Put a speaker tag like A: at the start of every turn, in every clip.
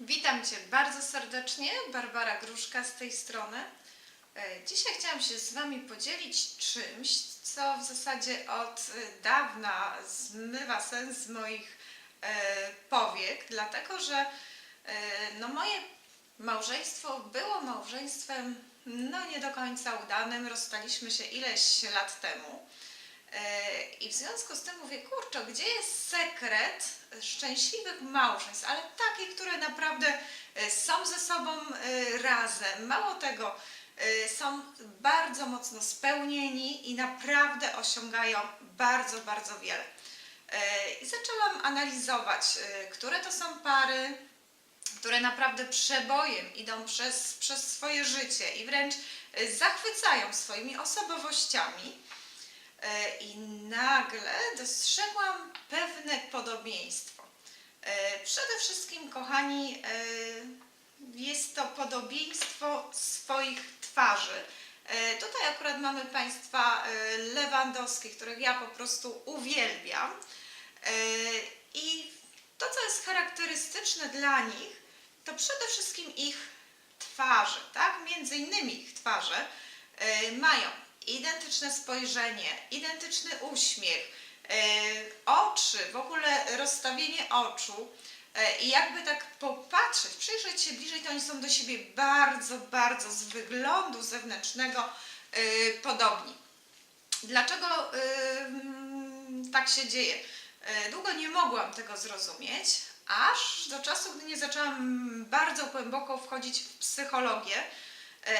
A: Witam Cię bardzo serdecznie, Barbara Gruszka z tej strony. E, Dzisiaj chciałam się z Wami podzielić czymś, co w zasadzie od dawna zmywa sens z moich e, powiek, dlatego że e, no moje małżeństwo było małżeństwem no nie do końca udanym, rozstaliśmy się ileś lat temu. E, I w związku z tym mówię, kurczę, gdzie jest sekret szczęśliwych małżeństw, ale takich, które naprawdę e, są ze sobą e, razem. Mało tego, są bardzo mocno spełnieni i naprawdę osiągają bardzo, bardzo wiele. I zaczęłam analizować, które to są pary, które naprawdę przebojem idą przez, przez swoje życie i wręcz zachwycają swoimi osobowościami. E, I nagle dostrzegłam pewne podobieństwo. E, Przede wszystkim, kochani, e, jest to podobieństwo swoich twarzy. Tutaj akurat mamy Państwa Lewandowskich, których ja po prostu uwielbiam. I to, co jest charakterystyczne dla nich, to przede wszystkim ich twarze, tak? Między innymi ich twarze mają identyczne spojrzenie, identyczny uśmiech, e, oczy, w ogóle rozstawienie oczu. E, I jakby tak popatrzeć, przyjrzeć się bliżej, to oni są do siebie bardzo, bardzo z wyglądu zewnętrznego e, podobni. Dlaczego mm, tak się dzieje? Długo nie mogłam tego zrozumieć, aż do czasu, gdy nie zaczęłam bardzo głęboko wchodzić w psychologię.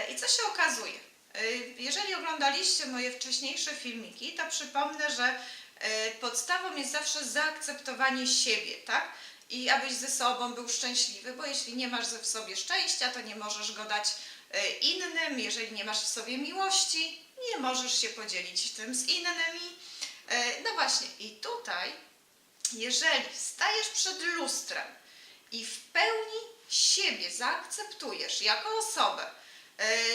A: I co się okazuje? E, Jeżeli oglądaliście moje wcześniejsze filmiki, to przypomnę, że e, podstawą jest zawsze zaakceptowanie siebie, tak? I abyś ze sobą był szczęśliwy, bo jeśli nie masz w sobie szczęścia, to nie możesz go dać e, innym. Jeżeli nie masz w sobie miłości, nie możesz się podzielić tym z innymi. No właśnie, i tutaj, jeżeli stajesz przed lustrem i w pełni siebie zaakceptujesz jako osobę,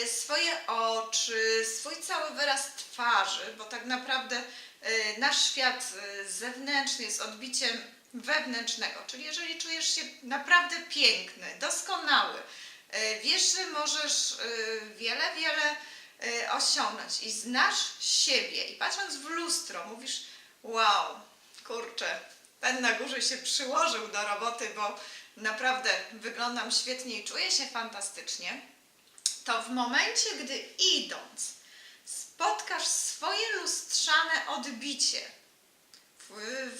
A: swoje oczy, swój cały wyraz twarzy, bo tak naprawdę e, nasz świat e, zewnętrzny jest odbiciem wewnętrznego, czyli jeżeli czujesz się naprawdę piękny, doskonały, e, wiesz, że możesz e, wiele, wiele e, osiągnąć i znasz siebie i patrząc w lustro mówisz, wow, kurczę, ten na górze się przyłożył do roboty, bo naprawdę wyglądam świetnie i czuję się fantastycznie, to w momencie, gdy idąc spotkasz swoje lustrzane odbicie w,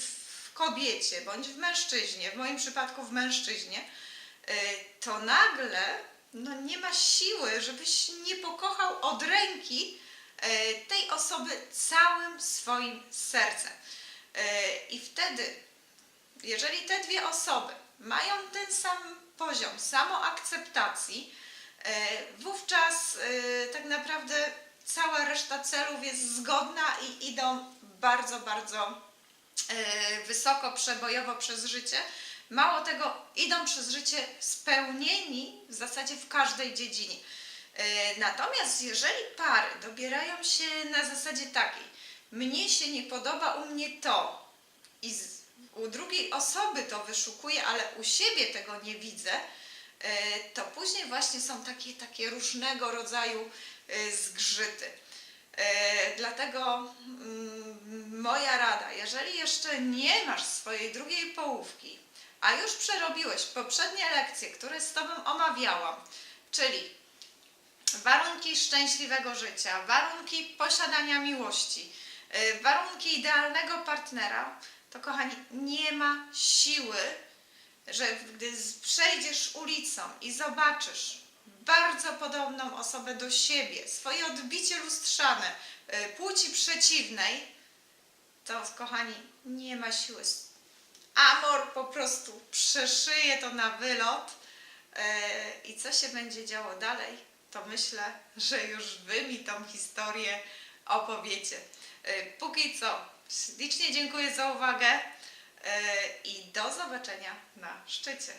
A: w kobiecie bądź w mężczyźnie, w moim przypadku w mężczyźnie, y, to nagle no, nie ma siły, żebyś nie pokochał od ręki y, tej osoby całym swoim sercem. Y, I wtedy, jeżeli te dwie osoby mają ten sam poziom samoakceptacji, wówczas e, tak naprawdę cała reszta celów jest zgodna i idą bardzo, bardzo e, wysoko, przebojowo przez życie. Mało tego, idą przez życie spełnieni w zasadzie w każdej dziedzinie. E, Natomiast jeżeli pary dobierają się na zasadzie takiej, mnie się nie podoba u mnie to i u drugiej osoby to wyszukuję, ale u siebie tego nie widzę, e, to później właśnie są takie, takie różnego rodzaju e, zgrzyty. E, Dlatego mm, moja rada, jeżeli jeszcze nie masz swojej drugiej połówki, a już przerobiłeś poprzednie lekcje, które z Tobą omawiałam, czyli warunki szczęśliwego życia, warunki posiadania miłości, warunki idealnego partnera, to kochani, nie ma siły, że gdy przejdziesz ulicą i zobaczysz bardzo podobną osobę do siebie, swoje odbicie lustrzane y, płci przeciwnej, to kochani, nie ma siły. Amor po prostu przeszyje to na wylot. E, I co się będzie działo dalej, to myślę, że już Wy mi tą historię opowiecie. E, Póki co, ślicznie dziękuję za uwagę e, E, i do zobaczenia na szczycie.